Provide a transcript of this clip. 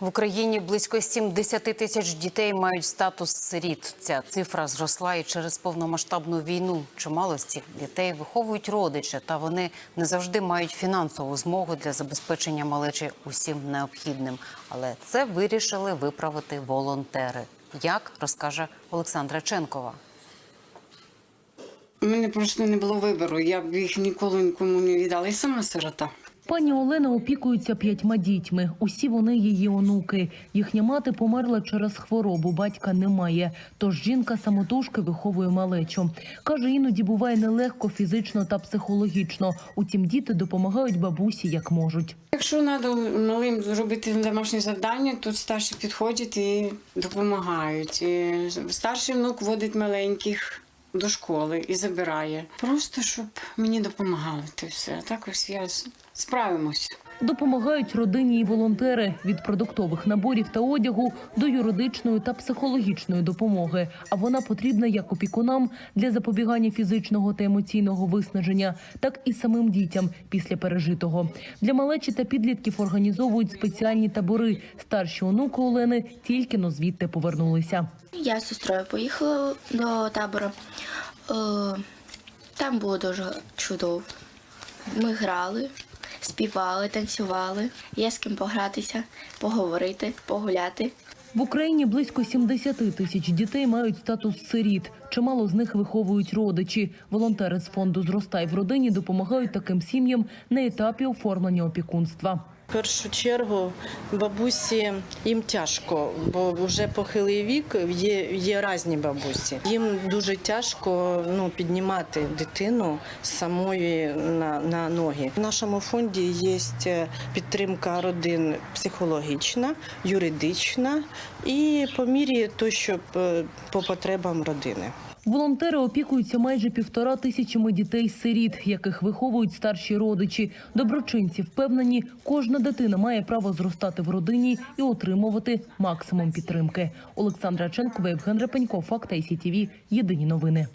В Україні близько 70 тисяч дітей мають статус сиріт. Ця цифра зросла і через повномасштабну війну. Чимало з цих дітей виховують родичі, та вони не завжди мають фінансову змогу для забезпечення малечі усім необхідним. Але це вирішили виправити волонтери. Як розкаже Олександра Ченкова. У мене просто не було вибору. Я б їх ніколи нікому не віддала. Я сама сирота. Пані Олена опікується п'ятьма дітьми. Усі вони її онуки. Їхня мати померла через хворобу. Батька немає. Тож жінка самотужки виховує малечу. Каже, іноді буває нелегко фізично та психологічно. Утім, діти допомагають бабусі як можуть. Якщо треба малим зробити домашнє завдання, тут старші підходять і допомагають. І старший внук водить маленьких до школи і забирає. Просто щоб мені допомагали. Ти все. А так ось я справимось. Допомагають родині і волонтери від продуктових наборів та одягу до юридичної та психологічної допомоги. А вона потрібна як опікунам для запобігання фізичного та емоційного виснаження, так і самим дітям після пережитого. Для малечі та підлітків організовують спеціальні табори. Старші онуки Олени тільки но звідти повернулися. Я з сестрою поїхала до табору. Е, Там було дуже чудово. Ми грали, співали, танцювали. Є з ким погратися, поговорити, погуляти. В Україні близько 70 тисяч дітей мають статус сиріт. Чимало з них виховують родичі. Волонтери з фонду «Зростай в родині допомагають таким сім'ям на етапі оформлення опікунства. Першу чергу бабусі їм тяжко, бо вже похилий вік є, є різні бабусі. Їм дуже тяжко ну, піднімати дитину самої на, на ноги. В нашому фонді є підтримка родин психологічна, юридична і по мірі то, щоб е, по потребам родини. Волонтери опікуються майже півтора тисячами дітей-сиріт, яких виховують старші родичі. Доброчинці впевнені, кожна дитина має право зростати в родині і отримувати максимум підтримки. Олександра Ченкова, Євген Репенько, Факт ICTV. Єдині новини.